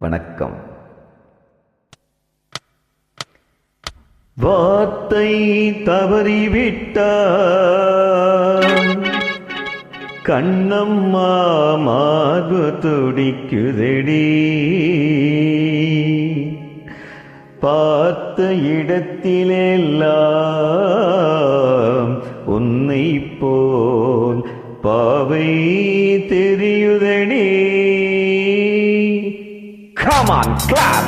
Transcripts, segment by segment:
வணக்கம். வார்த்தை தவறிவிட்டார் கண்ணம்மா மார்பு துடிக்குதடி. பார்த்த இடத்திலெல்லாம் உன்னை போ Come on, clap!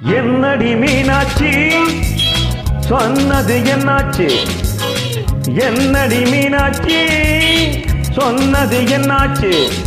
என்னடி மீனாட்சி? சொன்னது என்னாச்சு? என்னடி மீனாட்சி? சொன்னது என்னாச்சு?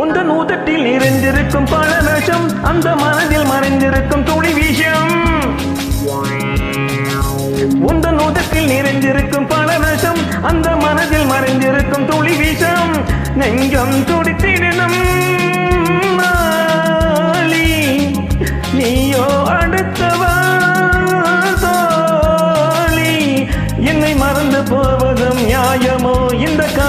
உந்தன் ஊதட்டில் நிறைந்திருக்கும் பல வேஷம் அந்த மனதில் மறைந்திருக்கும் துளி விஷம். உந்தன் ஊதத்தில் நிறைந்திருக்கும் பல வேஷம் அந்த மனதில் மறைந்திருக்கும் துளி விஷம். நெஞ்சம் துடித்திடணும் நீயோ அடுத்தவா தோழி. என்னை மறந்து போவதும் நியாயமோ? இந்த கா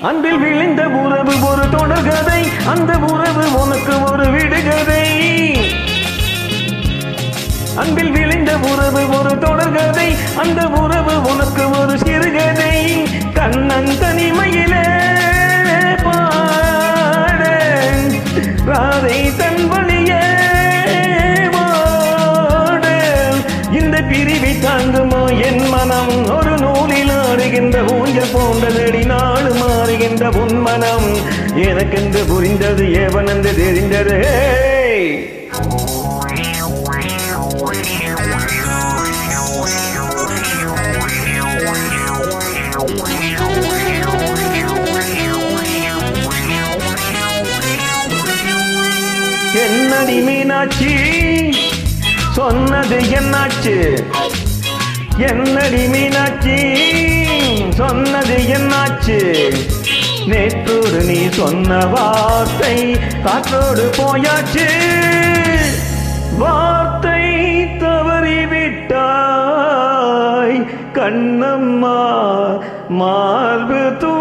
அன்பில் விழுந்த உறவு ஒரு தொடர்கதை அந்த உறவு உனக்கு ஒரு விடுகதை அன்பில் விழுந்த உறவு ஒரு தொடர்கதை அந்த உறவு உனக்கு ஒரு சிறுகதை கண்ணன் தனிமையிலே பாட ராதை தன் வழியே இந்த பிரிவை தாங்குமோ என் மனம் ஒரு நூலிலும்? மாறுகின்ற ஊஞ்சல் போன்றதடி நாடு மாறுகின்ற உன்மனம் எனக்கென்று புரிந்தது ஏவனென்று தெரிந்தது. என்னடி மீனாட்சி? சொன்னது என்னாச்சு? என்னடி மீனாட்சி? சொன்னது என்னாச்சு? நேற்றோடு நீ சொன்ன வார்த்தை காற்றோடு போயாச்சு. வார்த்தை தவறிவிட்டாய். கண்ணம்மா மார்பு தூ